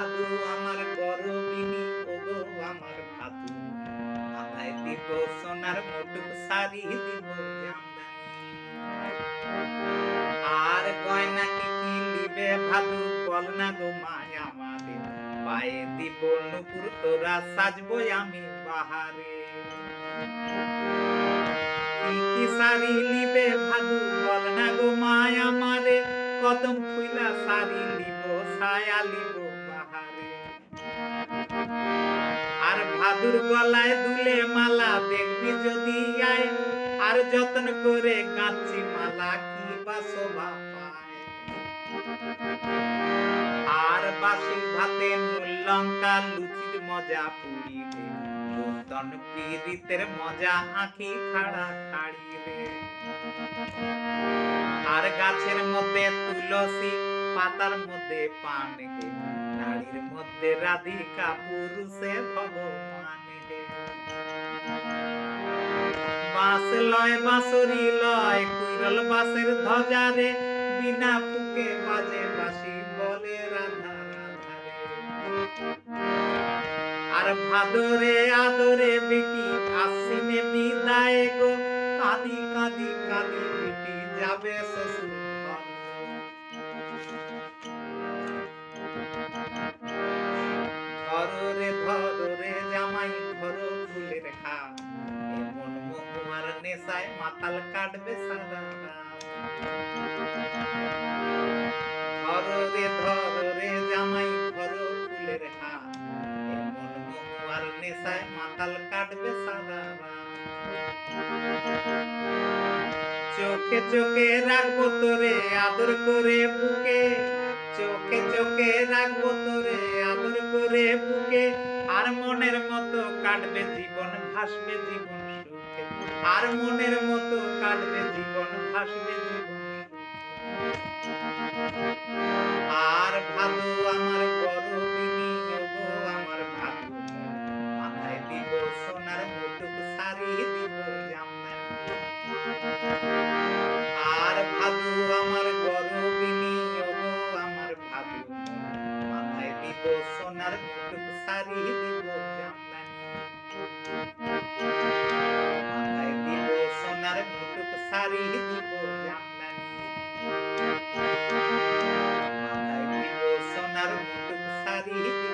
আমার গরবিনী ওগো আমার দিব সোনার শাড়ি দিব আর গয়না কি বল না গো পায়ে দিব নুপুর, তোরা সাজবো আমি বাহারে। কি শাড়ি লিবে ভাদু বল না গো আমারে? কদম ফুইলা সারি লিব ছায়া লিব ভাদুর গলায় দুলে মালা দেখবি যদি আয়। আর যত্ন করে কাঁচি মালা কি বা শোভা আর বাসি ভাতে লঙ্কা লুচির মজা পুরি নূতন মজা আঁখি খাড়া খাড়ি রে আর গাছের মধ্যে তুলসী পাতার মধ্যে পান গে। নারীর মধ্যে রাধিকা পুরুষে ভগবান লয়, বাঁশরি লয়, কুইরল বাঁশের ধ্বজা রে বিনা ফুকে বাজে বাঁশি বলে রাধা আর ভাদরে আদরে বেটি, আশ্বিনে বিদায় গো, কাঁদি কাঁদি কাঁদি বেটি যাবে শ্বশুর। নেশায় মাতাল কাটবে চোখে চোখে রাখব তোরে আদর করে বুকে। চোখে চোখে রাখব তোরে আদর করে বুকে। আর মনের মতো কাটবে জীবন, ভাসবে জীবন। আর মনের মতো কাটবে জীবন, ভাসবে আর ভাদু আমার দিব সোনার আর ভাদু আমার ওগো আমার ভাদু মাথায় দিব সোনার মুটুক শাড়ি দিব Jamdani. hari libur yang menunggu. Mata ibu sonar untuk hari libur.